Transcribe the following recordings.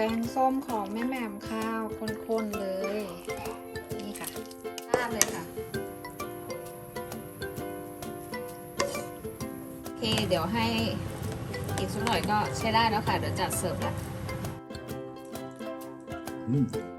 กงส้มของแม่แหม่มข้าวข้นๆเลย นี่ค่ะราดเลยค่ะ โอเค เดี๋ยวให้อีกสักหน่อยก็ใช้ได้แล้วค่ะ เดี๋ยวจัดเสิร์ฟละ 음.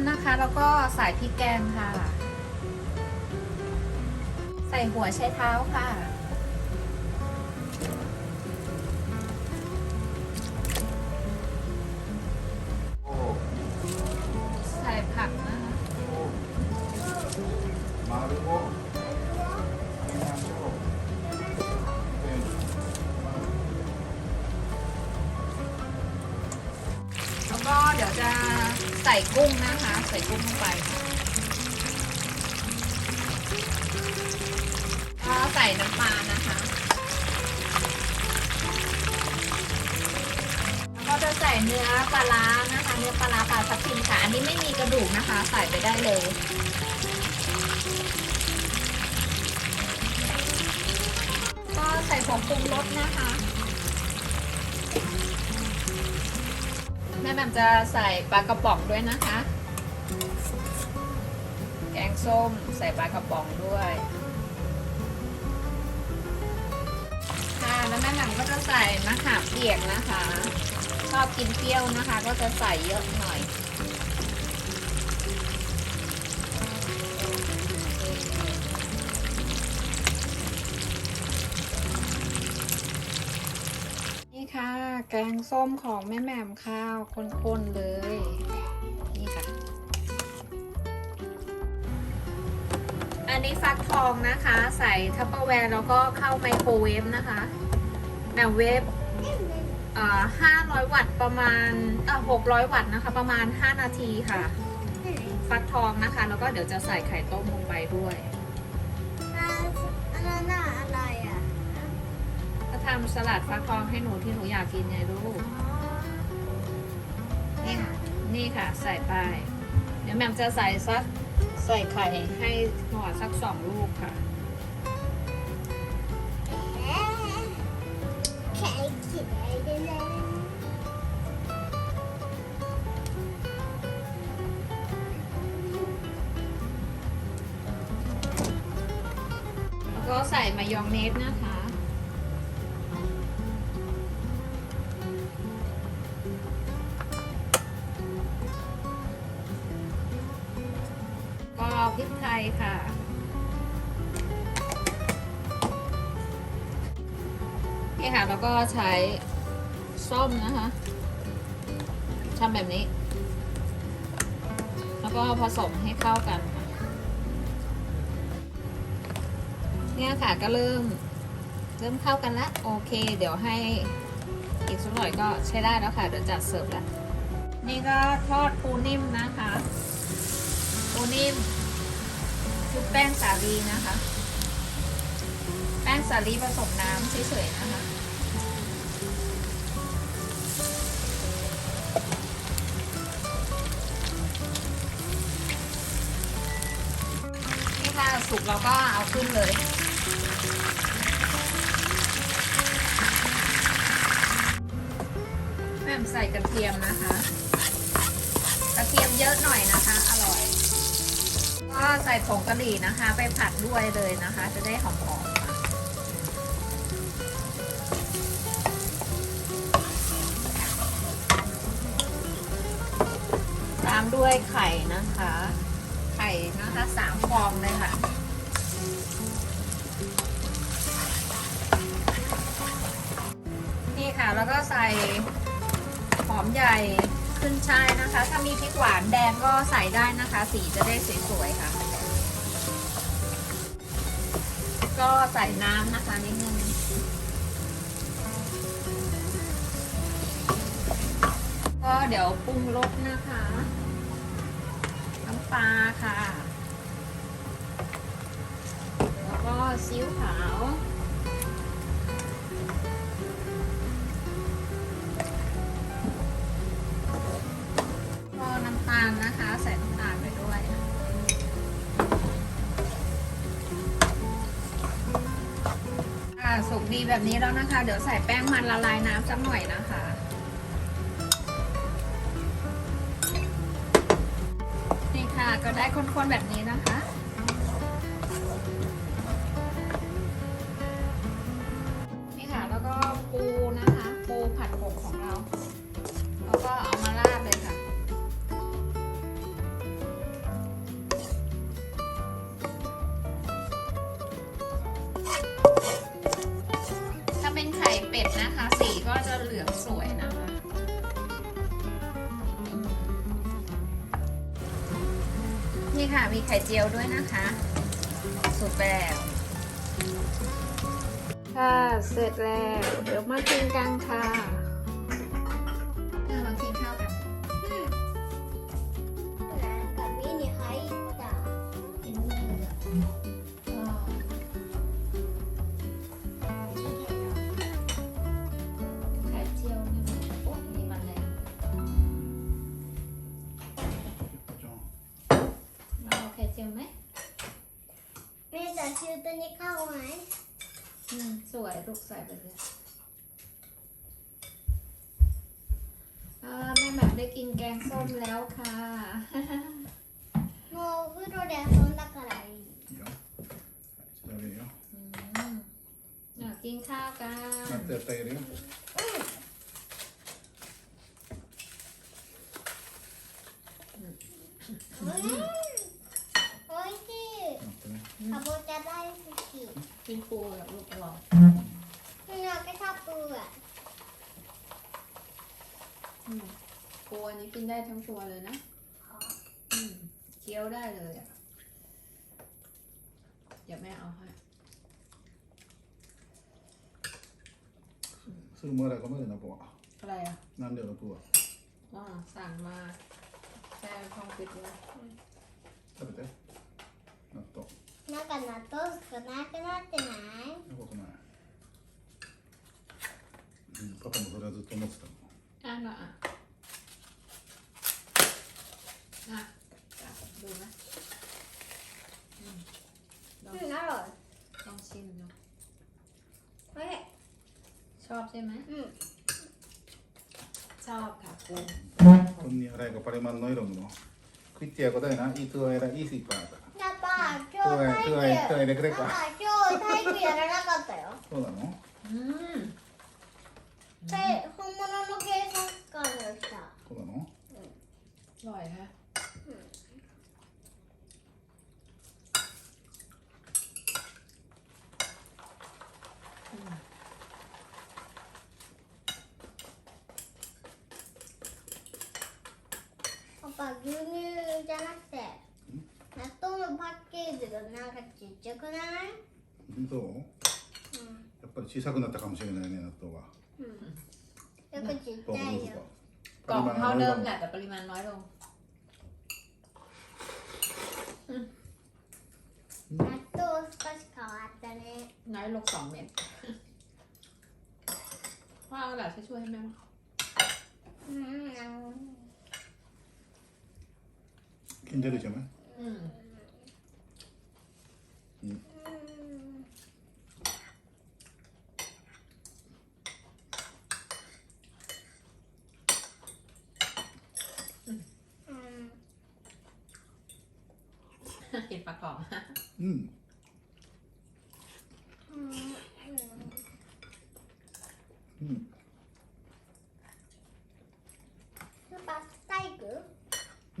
น้ำนะคะ แล้วก็ใส่พริกแกงค่ะ ใส่หัวไชเท้าค่ะ 어, ใส่ผักนะคะ 어. 마르고 그냥 또 네. แล้วก็เดี๋ยวจะใส่กุ้งนะคะ ะ ใส่กุ้งลงไปค่ะก็ใส่น้ำปลานะคะ แล้วก็จะใส่เนื้อปลาร้านะคะ เนื้อปลาร้าปลาทับทิมค่ะ อันนี้ไม่มีกระดูกนะคะ ใส่ไปได้เลยก็ใส่ผงปรุงรสนะคะแม่แหม่จะใส่ปลากระป๋องด้วยนะคะ ส้ม ใส่ปลากระป๋องด้วยค่ะแล้วแม่แหม่มก็จะใส่มะขามเปียกนะคะ ชอบกินเปรี้ยวนะคะ ก็จะใส่เยอะหน่อยนี่ค่ะแกงส้มของแม่แหม่มข้าวข้นๆเลย อันนี้ฟักทองนะคะ ใส่ทัพเปอร์แวร์แล้วก็เข้าไมโครเวฟนะคะแหม่มเวฟเอ่อ500วัตต์ประมาณเอ่อ600วัตต์นะคะ ประมาณ5นาทีค่ะฟฟักทองนะคะ แล้วก็เดี๋ยวจะใส่ไข่ต้มลงไปด้วยอันนั้นน่ะอะไรอะก็ทำสลัดฟักทองให้หนูที่หนูอยากกินไงลูกนี่ค่ะนี่ค่ะใส่ไป เดี๋ยวแหม่มจะใส่สักใส่ไข่ให้หนอสักสองลูกค่ะแค่คิดอะไรได้เลยแล้วก็ใส่มายองเนสนะคะ ก็ใช้ส้มนะคะทำแบบนี้ แล้วก็ผสมให้เข้ากัน เนี่ยค่ะก็เริ่ม เริ่มเข้ากันล้วโอเค เดี๋ยวให้อีกสักหน่อยก็ใช้ได้แล้วค่ะ เดี๋ยวจัดเสิร์ฟล้วนี่ก็ทอดปูนิ่มนะคะปูนิ่มชุบแป้งสาลีนะคะ แป้งสาลีผสมน้ำเฉยๆนะคะ สุกเราก็เอาขึ้นเลย แม่มใส่กระเทียมนะคะ กระเทียมเยอะหน่อยนะคะ อร่อย ก็ใส่ผงกะหรี่นะคะ ไปผัดด้วยเลยนะคะ จะได้หอมๆค่ะตามด้วยไข่นะคะ ไข่นะคะสามฟองเลยค่ะ ค่ะ แล้วก็ใส่หอมใหญ่ขึ้นช่ายนะคะ ถ้ามีพริกหวานแดงก็ใส่ได้นะคะ สีจะได้สวยๆค่ะ ก็ใส่น้ำนะคะนิดนึงก็เดี๋ยวปรุงรสนะคะ น้ำปลาค่ะ แล้วก็ซีอิ๊วขาวาลนะคะ ใส่น้ำตาลไปด้วยอ่าสุกดีแบบนี้แล้วนะคะ เดี๋ยวใส่แป้งมันละลายน้ำสักหน่อยนะคะนี่ค่ะก็ได้ข้นๆแบบนี้นะคะนี่ค่ะแล้วก็ปูนะคะ ปูผัดผงของเรา นี่ค่ะ มีไข่เจียวด้วยนะคะ สุดแบบค่ะ เสร็จแล้ว เดี๋ยวมากินกันค่ะ แม่จะชื่อตัวนี้เข้าไหมอืมสวยลูกใส่ไปเลยอ่าแม่แบบได้กินแกงส้มแล้วค่ะโมคือโรเดียซอนตะกร้า Ja. Så där är jag. อืมอยากกินข้าวกัน Att detta är det. โอ้ยโอ้ยที่ Inte det. ขบจะได้สิกิ กินปูกับลูกอร่อย พี่น้องก็ชอบปูอ่ะ อืมปูอันนี้กินได้ทั้งตัวเลยนะอืมเคี้ยวได้เลยอ่ะเดี๋ยวแม่เอาให้ Så hur många kommer dina på? อะไรอ่ะ När delar på? อ๋อสั่งมาแช่ช่องปิดเลย 食べて納豆 なんか納豆少なくなってないそんなことないうんパパもそれはずっと思ってたもん อ่ะเนาะอ่ะอ่ะดูนะอืมลอง うんなる ลองชิมดู これ ชอบใช่ไหม うん ชอบค่ะปู こんにゃらいがパレマンの色のクイッチやことやな、いつはやらいいスイパーだ。パパ今トゥエ日トゥエトゥエでく 今日体育。今日体育やらなかったよ。そうなの？うん。体本物の警察官でした。そうなの？うん。はいね。パパ牛乳じゃなくて。なんかちっちゃくないうんそうやっぱり小さくなったかもしれないね、納豆が。うんよくちっどうちゃいよぞどうぞ。 กล่องเท่าเดิมแหละแต่ปริมาณน้อยลง 納豆少し変わったね น้อยลงสองเม็ดว่าเอากระดาษช่วยให้แม่มั้ย うんあの金出るじゃない อืม うん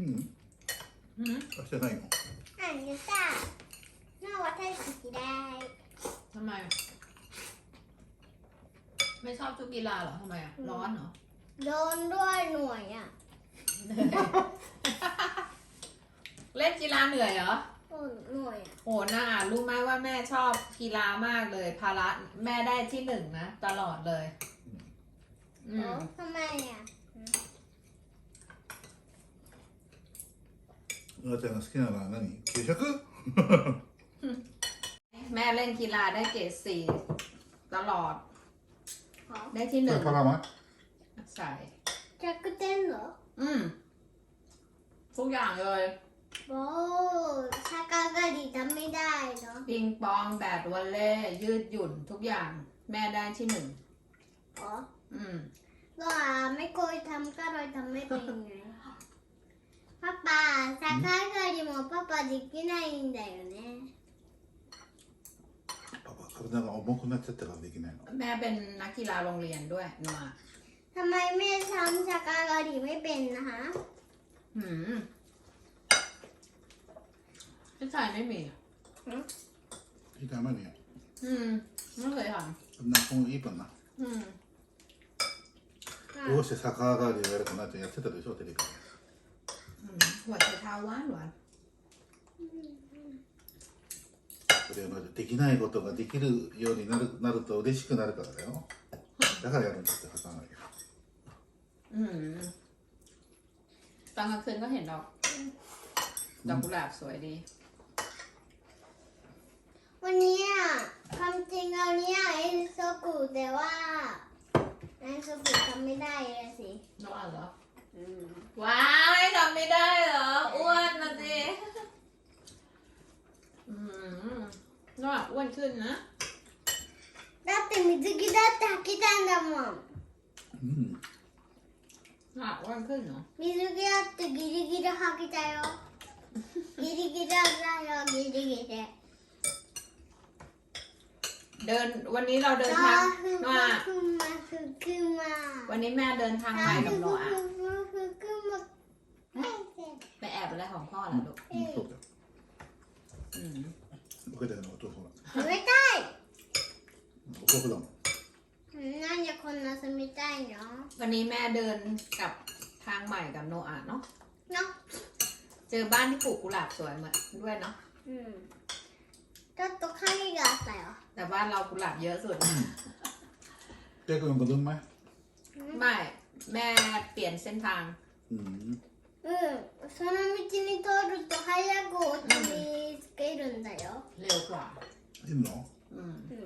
うん。 อืม あ、してないよ。あんでさなおは体育嫌い ทำไมอะไม่ชอบทุกกีฬาเหรอทำไมอ่ะ ร้อนเหรอ โดนด้วยหน่วยอ่ะ เล่นกีฬาเหนื่อยเหรอ โอ้หน่วยอ่ะ โหน่ารู้ไหมว่าแม่ชอบกีฬามากเลย ภาระแม่ได้ที่หนึ่งนะ ตลอดเลย อืม ทำไมอ่ะ あーちゃんが好きなのは何給食 แม่เล่นกีฬาได้เกรดสี่ตลอด は ได้ที่ห こ นึ่ れ ง パパマ ใช่ 100点เหรอ อืม ทุกอย่างเลย โอ้ชักกะกะดีทำไม่ได้เนาะ ปิงปองแบดวอลเล่ยืดหยุ่นทุกอย่าง แม่ได้ที่หนึ่ง อ๋อ อืม ก็ไม่เคยทำก็เลยทำไม่เป็นไง パパ逆上がりもパパできないんだよねパパ体が重くなっちゃったからできないの แม่เป็นนักกีฬาโรงเรียนด้วยนัว ทำไมแม่ทำชักกะกะดีไม่เป็นนะคะ หืมพี่ชายไม่มี いいたまに อืม ไม่เคยท そんな本いいかなำอืม どうして逆上がりをやるかなってやってたでしょテレビで อืม หัวใจเท้าหวานหวาน それはまずできないことができるようになるなると嬉しくなるからだよだからやるんだって逆上がり อืม ตอนกลางคืนก็เห็นดอกดอกกุหลาบสวยดี วันนี้อ่ะความจริงเราเนี่ยเอ็นโซกุแต่ว่าเอ็นโซกุทำไม่ได้เลยสิ น้องอ่านเหรอ ว้าวไม่ทำไม่ได้เหรอ อ้วนนะสิอืมน้องอ่ะอ้วนขึ้นนะ だって水着だって履きたんだもんうん น้องอ่ะอ้วนขึ้นเนาะ 水着だってギリギリ履きたよギリギリだよギリギリ เดิน วันนี้เราเดิน あ ทาง ーふ น้องอ่ะ まふまふくま วันนี้แม่เดินทางไปกับโนอ่ะ ふふふくま ไปแอบอะไรของพ่อล่ะลูก うんそうだよ อืม 受けたよなお父さん食べたいお豆腐だもんなんでこんな住みたいの วันนี้แม่เดินกับทางใหม่กับโนอาเนาะ の เจอบ้านที่ปลูกกุหลาบสวยเหมือนด้วยเนาะ うん ちょっと影があったよ แต่บ้านเรากุหลาบเยอะสุด じゃあ君もどんまい ไม่ แม่เปลี่ยนเส้นทาง うん うんその道に通ると早くお家につけるんだよ เร็วกว่า いるの อืม うん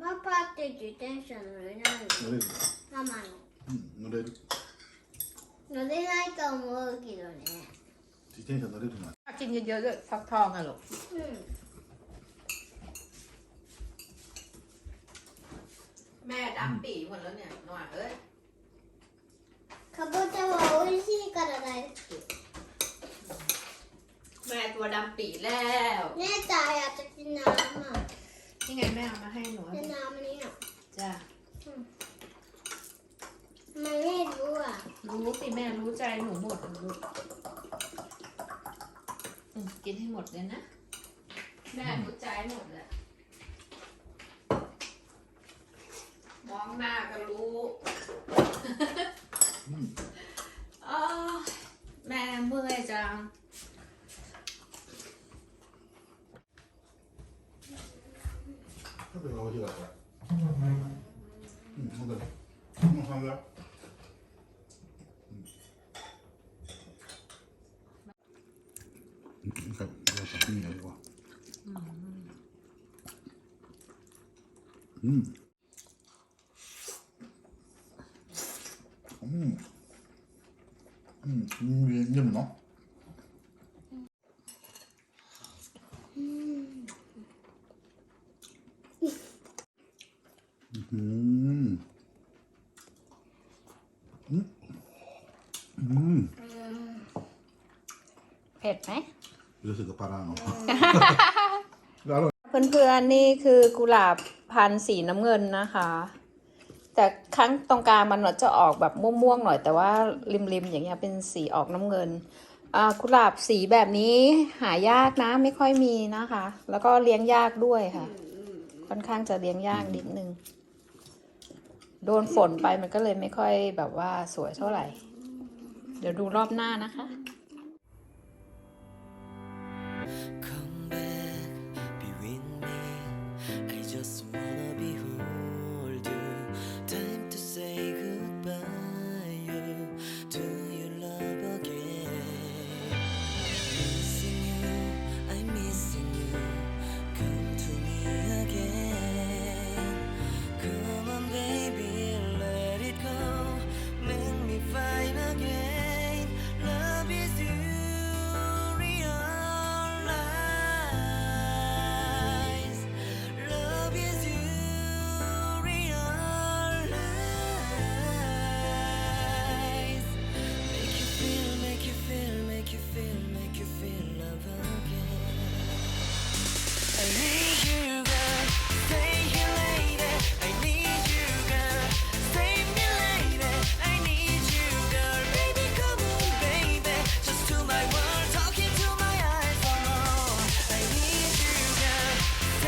パパって自転車乗れないの乗れるのママのうん乗れる乗れないと思うけどね自転車乗れるな กินเยอะๆด้วยฟักทองอะลูก うん แม่ดำปีหมดแล้วเนี่ยหน่อยเอ้ย かぼちゃは美味しいから大好き แม่ตัวดำปีแล้ว 姉ちゃんやってきな นี่ไงแม่เอามาให้หนู でなまにや จ้า まねるわ รู้สิแม่รู้ใจหนูหมดลูกอืม กินให้หมดเลยนะ แม่รู้ใจหมดเลยมองหน้าก็รู้ うん อ้าวแม่เมื่อยจัง 食べが美味しいからこれ อืมอืมอืเผ็ดไหมรู้สึกกับปลาเนาะเพื่อนๆนี่คือกุหลาบ พันสีน้ำเงินนะคะ แต่ครั้งตรงกลางมันจะออกแบบม่วงๆหน่อย แต่ว่าริมๆอย่างเงี้ยเป็นสีออกน้ำเงินอ่ากุหลาบสีแบบนี้หายากนะไม่ค่อยมีนะคะ แล้วก็เลี้ยงยากด้วยค่ะ ค่อนข้างจะเลี้ยงยากนิดนึง โดนฝนไปมันก็เลยไม่ค่อยแบบว่าสวยเท่าไหร่ เดี๋ยวดูรอบหน้านะคะ